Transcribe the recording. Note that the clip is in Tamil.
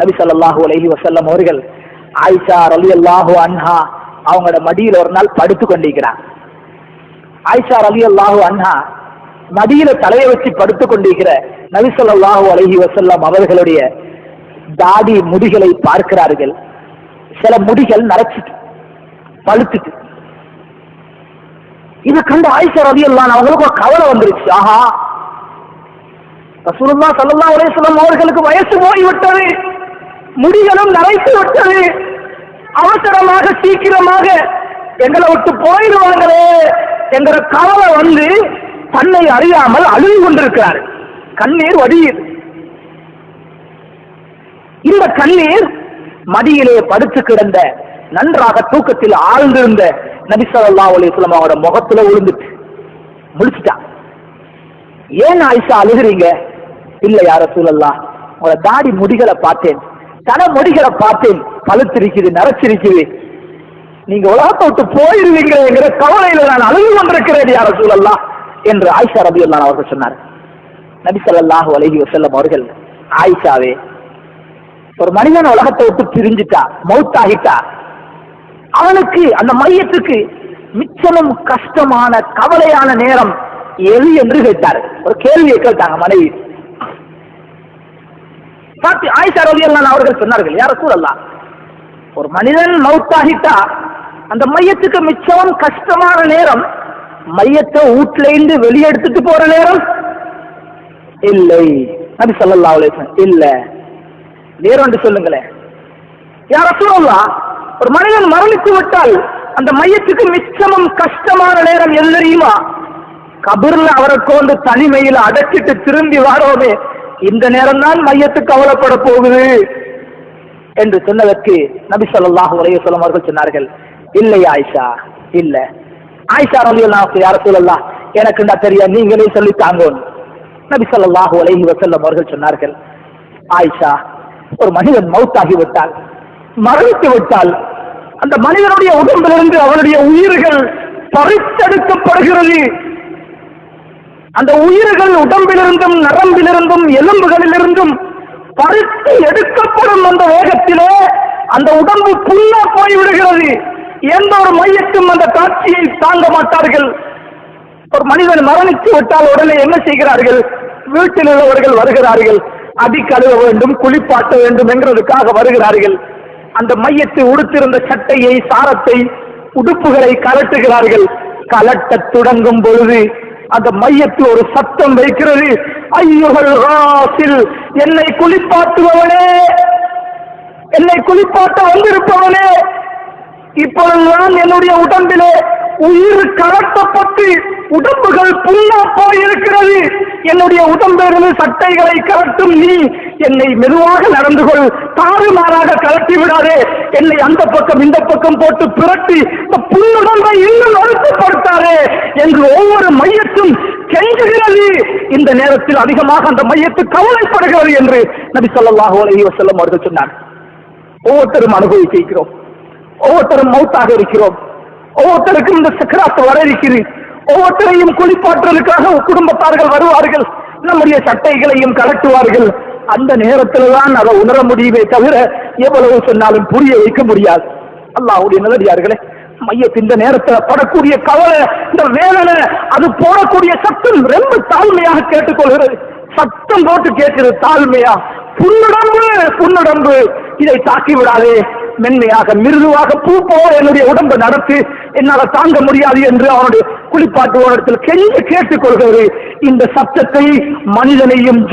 நபி ஸல்லல்லாஹு அலஹி வசல்லம் அவர்கள் ஆயிஷா ரலியல்லாஹு அன்ஹா அவங்களோட மடியில ஒரு நாள் படுத்து கொண்டிருக்கிறார். ஆயிஷா ரலியல்லாஹு அன்ஹா மடியில தலையை வச்சு படுத்து கொண்டிருக்கிற நபி ஸல்லல்லாஹு அலஹி வசல்லம் அவர்களுடைய தாடி முடிகளை பார்க்கிறார்கள். சில முடிகள் நரைச்சிட்டு பழுத்துட்டு. இதை கண்டு ஆயிஷா ரலியல்லாஹு அவங்களுக்கு ஒரு கவலை வந்துருச்சு. ஆஹா ரசூலுல்லா ஸல்லல்லாஹு அலைஹி அவர்களுக்கு வயசு போய் விட்டது முடிகளும் நரைத்து விட்டது. அவசரமாக சீக்கிரமாக எங்களை விட்டு போயிடுவாங்களே என்கிற கவலை வந்து தன்னை அறியாமல் அழுது கொண்டிருக்கிறார். கண்ணீர் வடியுது. இந்த கண்ணீர் மடியிலே படுத்து கிடந்த நன்றாக தூக்கத்தில் ஆழ்ந்திருந்த நபிசல்லா அலிஸ்லாம் அவரோட முகத்துல விழுந்துட்டு முடிச்சுட்டான் ஏன் ஆயிஷா அழுகிறீங்க? இல்ல யார சூழல்லா உங்களோட தாடி முடிகளை பார்த்தேன். தலை முடிகளை பார்த்தேன். பழுத்திருக்குது நரைச்சிருக்குது. நீங்க உலகத்தை விட்டு போயிருவீங்கிற கவலையில நான் அழுது கொண்டிருக்கிறேன் யார சூழல்லா என்று ஆயிஷா ரபி அவர்கள் சொன்னார். நபி ஸல்லல்லாஹு அலைஹி வஸல்லம் அவர்கள் ஆயிஷாவே ஒரு மனிதன் உலகத்தை விட்டு பிரிஞ்சுட்டா மௌத்தாகிட்டா அவனுக்கு அந்த மையத்துக்கு மிச்சமும் கஷ்டமான கவலையான நேரம் எது என்று கேட்டார் ஒரு கேள்வியை கேட்டாங்க மனைவி. சாத்தி ஆயிஷா ரலியல்லாஹு அவர்கள் சொன்னார்கள் யார சூழல்லா ஒரு மனிதன் மவுத்தாகிட்டா அந்த மையத்துக்கு மிச்சமும் கஷ்டமான நேரம் மையத்தை வீட்டுல இருந்து வெளியெடுத்துட்டு போற நேரம் இல்லை. நபி சொல்லலாம் அலைஹி இல்ல. நேரம் சொல்லுங்களேன். யார சூழல்லா ஒரு மனிதன் மரணித்து விட்டால் அந்த மையத்துக்கு மிச்சமும் கஷ்டமான நேரம் எது தெரியுமா? கபர்ல அவரை கொண்டு தனிமையில் அடைச்சிட்டு திரும்பி வாரோமே. இந்த நேரம் தான் மையத்துக்கு கவலைப்பட போகுது என்று சொன்னதற்கு நபி சொல்லாஹு உலக வஸல்லம் அவர்கள் சொன்னார்கள். இல்லை ஆயிஷா இல்ல. ஆயிஷா ரவி யார சொல்லலாம் எனக்கு என்ன தெரியா நீங்களே சொல்லி தாங்கோன்னு நபி சொல்லாஹு அலைஹி வஸல்லம் அவர்கள் சொன்னார்கள். ஆயிஷா ஒரு மனிதன் மவுத்தாகி விட்டால் மரணித்து விட்டால் அந்த மனிதனுடைய உடம்பிலிருந்து அவனுடைய உயிர்கள் பறித்தெடுக்கப்படுகிறது. அந்த உயிர்கள் உடம்பிலிருந்தும் நரம்பிலிருந்தும் எலும்புகளிலிருந்தும் பறித்து எடுக்கப்படும் அந்த வேகத்திலே அந்த உடம்பு புல்லா போய் விடுகிறது எந்த ஒரு மையத்தும் அந்த காட்சியை தாங்க மாட்டார்கள். ஒரு மனிதன் மரணித்து விட்டால் உடனே என்ன செய்கிறார்கள்? வீட்டில் உள்ளவர்கள் வருகிறார்கள். அடி கழுவ வேண்டும் குளிப்பாட்ட வேண்டும் என்கிறதுக்காக வருகிறார்கள். அந்த மையத்தை உடுத்திருந்த சட்டையை சாரத்தை உடுப்புகளை கலட்டுகிறார்கள். கலட்டத் தொடங்கும் பொழுது அந்த மையத்தில் ஒரு சத்தம் வைக்கிறது. ஐயோகள் ராசில் என்னை குளிப்பாட்டுபவனே என்னை குளிப்பாட்ட வந்திருப்பவனே இப்பொழுதுதான் என்னுடைய உடம்பிலே உயிர் கலட்டப்பட்டு உடம்புகள் புல்லா போயிருக்கிறது. என்னுடைய உடம்பிலிருந்து சட்டைகளை கலட்டும் நீ என்னை மெதுவாக நடந்து கொள். தாறுமாறாக கலட்டி விடாதே. என்னை அந்த பக்கம் இந்த பக்கம் போட்டு புரட்டி இந்த புல்லுடம்பை இன்னும் அழுத்தப்படுத்தாதே என்று ஒவ்வொரு மையத்தும் கெஞ்சுகிறது. இந்த நேரத்தில் அதிகமாக அந்த மையத்து கவலைப்படுகிறது என்று நபி ஸல்லல்லாஹு அலைஹி வஸல்லம் அவர்கள் சொன்னார் ஒவ்வொருத்தரும் அனுபவிக்கிறோம் ஒவ்வொருத்தரும் மௌத்தாக இருக்கிறோம். ஒவ்வொருத்தருக்கும் இந்த சக்கராத்து வர இருக்குது ஒவ்வொருத்தரையும் குளிப்பாற்றலுக்காக குடும்பத்தார்கள் வருவார்கள். நம்முடைய சட்டைகளையும் கலட்டுவார்கள். அந்த நேரத்தில் தான் அதை உணர முடியுமே தவிர எவ்வளவு சொன்னாலும் புரிய வைக்க முடியாது. அல்லாஹ்வுடைய நல்லடியார்களே மையத்து இந்த நேரத்தில் படக்கூடிய கவலை இந்த வேதனை அது போடக்கூடிய சத்தம் ரொம்ப தாழ்மையாக கேட்டுக்கொள்கிறது. சத்தம் போட்டு கேட்கிறது தாழ்மையா? புன்னுடம்பு புன்னுடம்பு. இதை தாக்கி விடாதே மென்மையாக மிருதுவாக பூ போல என்னுடைய உடம்பை நடத்தி என்னால் தாங்க முடியாது என்று அவனுடைய குளிப்பாட்டுவோரிடத்தில் கெஞ்சி கேட்டுக்கொள்கிறது இந்த சத்தத்தை மனிதனையும்